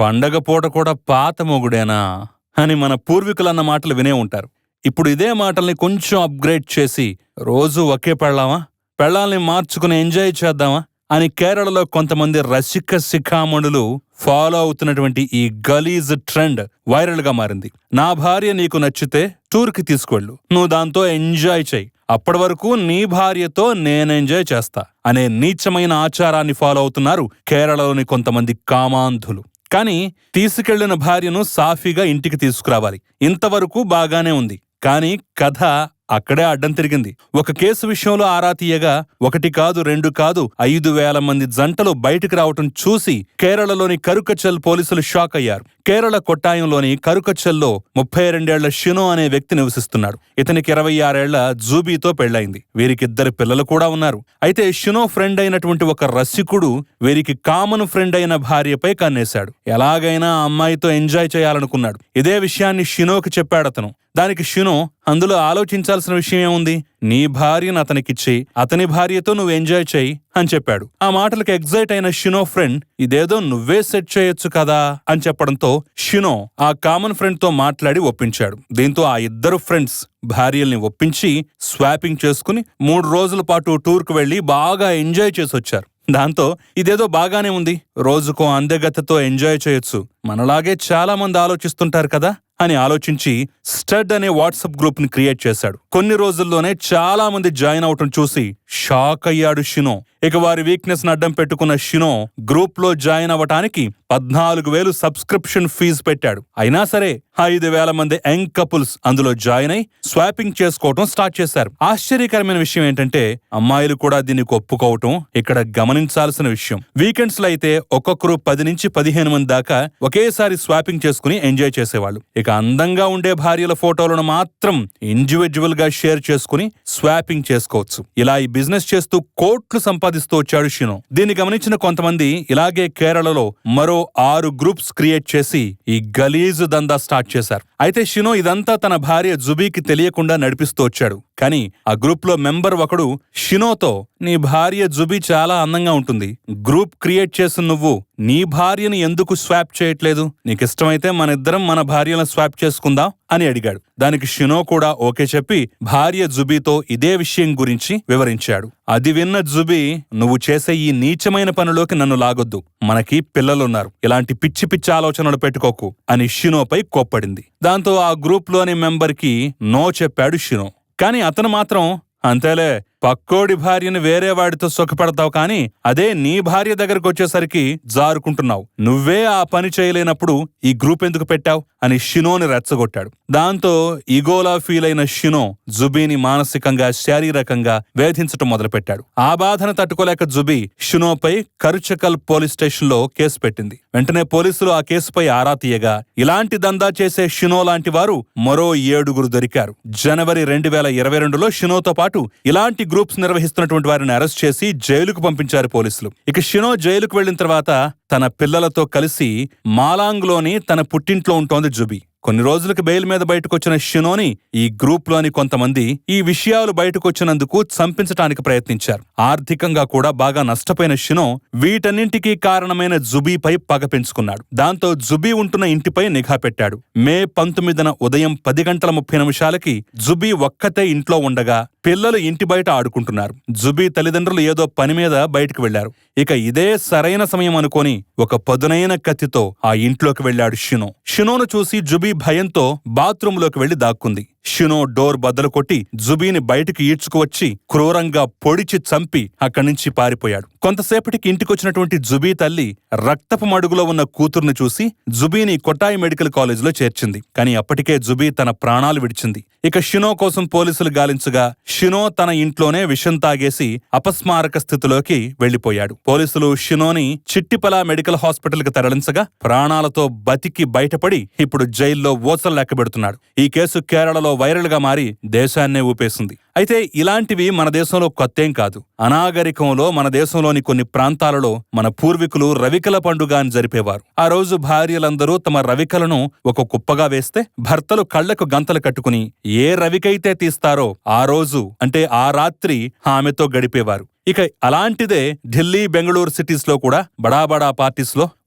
పండగ పూట కూడా పాత మొగుడేనా అని మన పూర్వీకులన్న మాటలు వినే ఉంటారు. ఇప్పుడు ఇదే మాటల్ని కొంచెం అప్గ్రేడ్ చేసి రోజు ఒకే పెళ్ళామా? పెళ్ళాల్ని మార్చుకుని ఎంజాయ్ చేద్దామా? అని కేరళలో కొంతమంది రసిక శిఖామణులు ఫాలో అవుతున్నటువంటి ఈ గలీజ్ ట్రెండ్ వైరల్గా మారింది. నా భార్య నీకు నచ్చితే టూర్కి తీసుకువెళ్ళు నువ్వు దాంతో ఎంజాయ్ చెయ్యి అప్పటి వరకు నీ భార్యతో నేను ఎంజాయ్ చేస్తా అనే నీచమైన ఆచారాన్ని ఫాలో అవుతున్నారు కేరళలోని కొంతమంది కామాంధులు. కానీ తీసుకెళ్ళిన భార్యను సాఫీగా ఇంటికి తీసుకురావాలి. ఇంతవరకు బాగానే ఉంది. కానీ కథ అక్కడే అడ్డం తిరిగింది. ఒక కేసు విషయంలో ఆరా తీయగా ఒకటి కాదు రెండు కాదు ఐదు వేల మంది జంటలు బయటికి రావటం చూసి కేరళలోని కరుకచల్ పోలీసులు షాక్ అయ్యారు. కేరళ కొట్టాయంలోని కరుకచల్లో ముప్పై రెండేళ్ళ షినో అనే వ్యక్తి నివసిస్తున్నాడు. ఇతనికి ఇరవై ఆరేళ్ళ జూబీతో పెళ్ళైంది వీరికిద్దరు పిల్లలు కూడా ఉన్నారు. అయితే షినో ఫ్రెండ్ అయినటువంటి ఒక రసికుడు వీరికి కామన్ ఫ్రెండ్ అయిన భార్యపై కన్నేశాడు. ఎలాగైనా అమ్మాయితో ఎంజాయ్ చేయాలనుకున్నాడు. ఇదే విషయాన్ని షినోకి చెప్పాడతను. దానికి షినో అందులో ఆలోచించాల్సిన విషయం ఏముంది? నీ భార్యను అతనికిచ్చి అతని భార్యతో నువ్వు ఎంజాయ్ చేయి అని చెప్పాడు. ఆ మాటలకు ఎగ్జైట్ అయిన షినో ఫ్రెండ్ ఇదేదో నువ్వే సెట్ చేయొచ్చు కదా అని చెప్పడంతో షినో ఆ కామన్ ఫ్రెండ్తో మాట్లాడి ఒప్పించాడు. దీంతో ఆ ఇద్దరు ఫ్రెండ్స్ భార్యల్ని ఒప్పించి స్వాపింగ్ చేసుకుని మూడు రోజుల పాటు టూర్కు వెళ్ళి బాగా ఎంజాయ్ చేసి వచ్చారు దాంతో ఇదేదో బాగానే ఉంది. రోజుకో అందగతతో ఎంజాయ్ చేయొచ్చు. మనలాగే చాలా మంది ఆలోచిస్తుంటారు కదా అని ఆలోచించి స్టడ్ అనే వాట్సాప్ గ్రూప్ని క్రియేట్ చేశాడు. కొన్ని రోజుల్లోనే చాలా మంది జాయిన్ అవటం చూసి షాక్ అయ్యాడు షినో. ఇక వారి వీక్నెస్ను అడ్డం పెట్టుకున్న షినో గ్రూప్లో జాయిన్ అవ్వటానికి పద్నాలుగు వేలు సబ్స్క్రిప్షన్ ఫీజు పెట్టాడు. అయినా సరే ఐదు వేల మంది యంగ్ కపుల్స్ అందులో జాయిన్ అయి స్వాపింగ్ చేసుకోవటం స్టార్ట్ చేశారు. ఆశ్చర్యకరమైన విషయం ఏంటంటే అమ్మాయిలు కూడా దీనికి ఒప్పుకోవటం ఇక్కడ గమనించాల్సిన విషయం. వీకెండ్స్లో అయితే ఒక్కొక్కరు పది నుంచి పదిహేను మంది దాకా ఒకేసారి స్వాపింగ్ చేసుకుని ఎంజాయ్ చేసేవాళ్ళు. ఇక అందంగా ఉండే భార్యల ఫోటోలను మాత్రం ఇండివిజువల్గా షేర్ చేసుకుని స్వాపింగ్ చేసుకోవచ్చు. ఇలా ఈ బిజినెస్ చేస్తూ కోట్లు సంపాదిస్తూ వచ్చాడు షినో. దీన్ని గమనించిన కొంతమంది ఇలాగే కేరళలో మరో ఆరు గ్రూప్స్ క్రియేట్ చేసి ఈ గలీజు దందా స్టార్ట్ చేశారు. అయితే షినో ఇదంతా తన భార్య జుబీకి తెలియకుండా నడిపిస్తూ వచ్చాడు. కానీ ఆ గ్రూప్లో మెంబర్ ఒకడు షినోతో నీ భార్య జుబీ చాలా అందంగా ఉంటుంది. గ్రూప్ క్రియేట్ చేసిన నువ్వు నీ భార్యని ఎందుకు స్వాప్ చేయట్లేదు? నీకిష్టమైతే మన ఇద్దరం మన భార్యలను స్వాప్ చేసుకుందాం అని అడిగాడు. దానికి షినో కూడా ఓకే చెప్పి భార్య జుబీతో ఇదే విషయం గురించి వివరించాడు. అది విన్న జుబీ నువ్వు చేసే ఈ నీచమైన పనిలోకి నన్ను లాగొద్దు. మనకి పిల్లలున్నారు. ఇలాంటి పిచ్చి పిచ్చి ఆలోచనలు పెట్టుకోకు అని షినోపై కోప్పడింది. దాంతో ఆ గ్రూప్లోని మెంబర్కి నో చెప్పాడు షినో. కానీ అతను మాత్రం అంతేలే పక్కోడి భార్యను వేరే వాడితో సుఖపడతావు కానీ అదే నీ భార్య దగ్గరకు వచ్చేసరికి జారుకుంటున్నావు. నువ్వే ఆ పని చేయలేనప్పుడు ఈ గ్రూప్ ఎందుకు పెట్టావు? అని షినోని రెచ్చగొట్టాడు. దాంతో ఇగోలా ఫీల్ అయిన షినో జుబీని మానసికంగా శారీరకంగా వేధించటం మొదలుపెట్టాడు. ఆ బాధను తట్టుకోలేక జుబీ షినోపై కరుచకల్ పోలీస్ స్టేషన్లో కేసు పెట్టింది. వెంటనే పోలీసులు ఆ కేసుపై ఆరా తీయగా ఇలాంటి దందా చేసే షినో లాంటి వారు మరో ఏడుగురు దొరికారు. జనవరి రెండు వేల ఇరవై రెండులో షినోతో పాటు ఇలాంటి గ్రూప్స్ నిర్వహిస్తున్నటువంటి వారిని అరెస్ట్ చేసి జైలుకు పంపించారు పోలీసులు. ఇక షినో జైలుకు వెళ్ళిన తర్వాత తన పిల్లలతో కలిసి మాలాంగ్లోని తన పుట్టింట్లో ఉంటోంది జుబీ. కొన్ని రోజులకు బెయిల్ మీద బయటకొచ్చిన షినోని ఈ గ్రూప్లోని కొంతమంది ఈ విషయాలు బయటకొచ్చినందుకు చంపించటానికి ప్రయత్నించారు. ఆర్థికంగా కూడా బాగా నష్టపోయిన షినో వీటన్నింటికీ కారణమైన జుబీపై పగ పెంచుకున్నాడు. దాంతో జుబీ ఉంటున్న ఇంటిపై నిఘా పెట్టాడు. మే పంతొమ్మిదిన ఉదయం పది గంటల ముప్పై నిమిషాలకి జుబీ ఒక్కతే ఇంట్లో ఉండగా పిల్లలు ఇంటి బయట ఆడుకుంటున్నారు. జుబీ తల్లిదండ్రులు ఏదో పని మీద బయటకు వెళ్ళారు ఇక ఇదే సరైన సమయం అనుకొని ఒక పదునైన కత్తితో ఆ ఇంట్లోకి వెళ్ళాడు షినో. షినోను చూసి జుబీ భయంతో బాత్రూంలోకి వెళ్ళి దాక్కుంది. షినో డోర్ బద్దలు కొట్టి జుబీని బయటికి ఈడ్చుకువచ్చి క్రూరంగా పొడిచి చంపి అక్కడి నుంచి పారిపోయాడు. కొంతసేపటికి ఇంటికొచ్చినటువంటి జుబీ తల్లి రక్తపు మడుగులో ఉన్న కూతుర్ని చూసి జుబీని కొట్టాయి మెడికల్ కాలేజీలో చేర్చింది. కానీ అప్పటికే జుబీ తన ప్రాణాలు విడిచింది. ఇక షినో కోసం పోలీసులు గాలించగా షినో తన ఇంట్లోనే విషం తాగేసి అపస్మారక స్థితిలోకి వెళ్ళిపోయాడు పోలీసులు షినోని చిట్టిపల మెడికల్ హాస్పిటల్కి తరలించగా ప్రాణాలతో బతికి బయటపడి ఇప్పుడు జైల్లో ఓసలు లెక్కబెడుతున్నాడు. ఈ కేసు కేరళలో వైరల్గా మారి దేశాన్నే ఊపేసింది. అయితే ఇలాంటివి మన దేశంలో కొత్తేం కాదు. అనాగరికంలో మన దేశంలోని కొన్ని ప్రాంతాలలో మన పూర్వీకులు రవికల పండుగ అని జరిపేవారు. ఆ రోజు భార్యలందరూ తమ రవికలను ఒక కుప్పగా వేస్తే భర్తలు కళ్ళకు గంతలు కట్టుకుని ఏ రవికైతే తీస్తారో ఆ రోజు అంటే ఆ రాత్రి ఆమెతో గడిపేవారు. ఇక అలాంటిదే ఢిల్లీ బెంగళూరు సిటీస్లో కూడా బడా బడా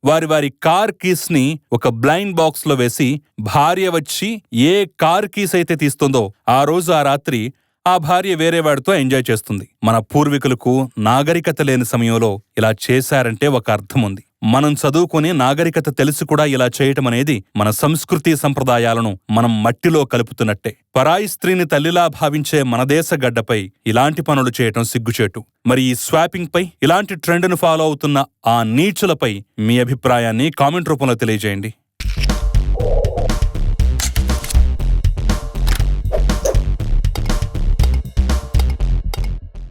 వారి వారి కార్ కీస్ని ఒక బ్లైండ్ బాక్స్లో వేసి భార్య వచ్చి ఏ కార్ కీస్ అయితే తీస్తుందో ఆ రోజు ఆ రాత్రి ఆ భార్య వేరే వాడితో ఎంజాయ్ చేస్తుంది. మన పూర్వీకులకు నాగరికత లేని సమయంలో ఇలా చేశారంటే ఒక అర్థం ఉంది మనం చదువుకుని నాగరికత తెలిసి కూడా ఇలా చేయటం అనేది మన సంస్కృతి సంప్రదాయాలను మనం మట్టిలో కలుపుతున్నట్టే. పరాయి స్త్రీని తల్లిలా భావించే మన దేశ గడ్డపై ఇలాంటి పనులు చేయటం సిగ్గుచేటు. మరి ఈ స్వాపింగ్పై ఇలాంటి ట్రెండ్ను ఫాలో అవుతున్న ఆ నీచులపై మీ అభిప్రాయాన్ని కామెంట్ రూపంలో తెలియజేయండి.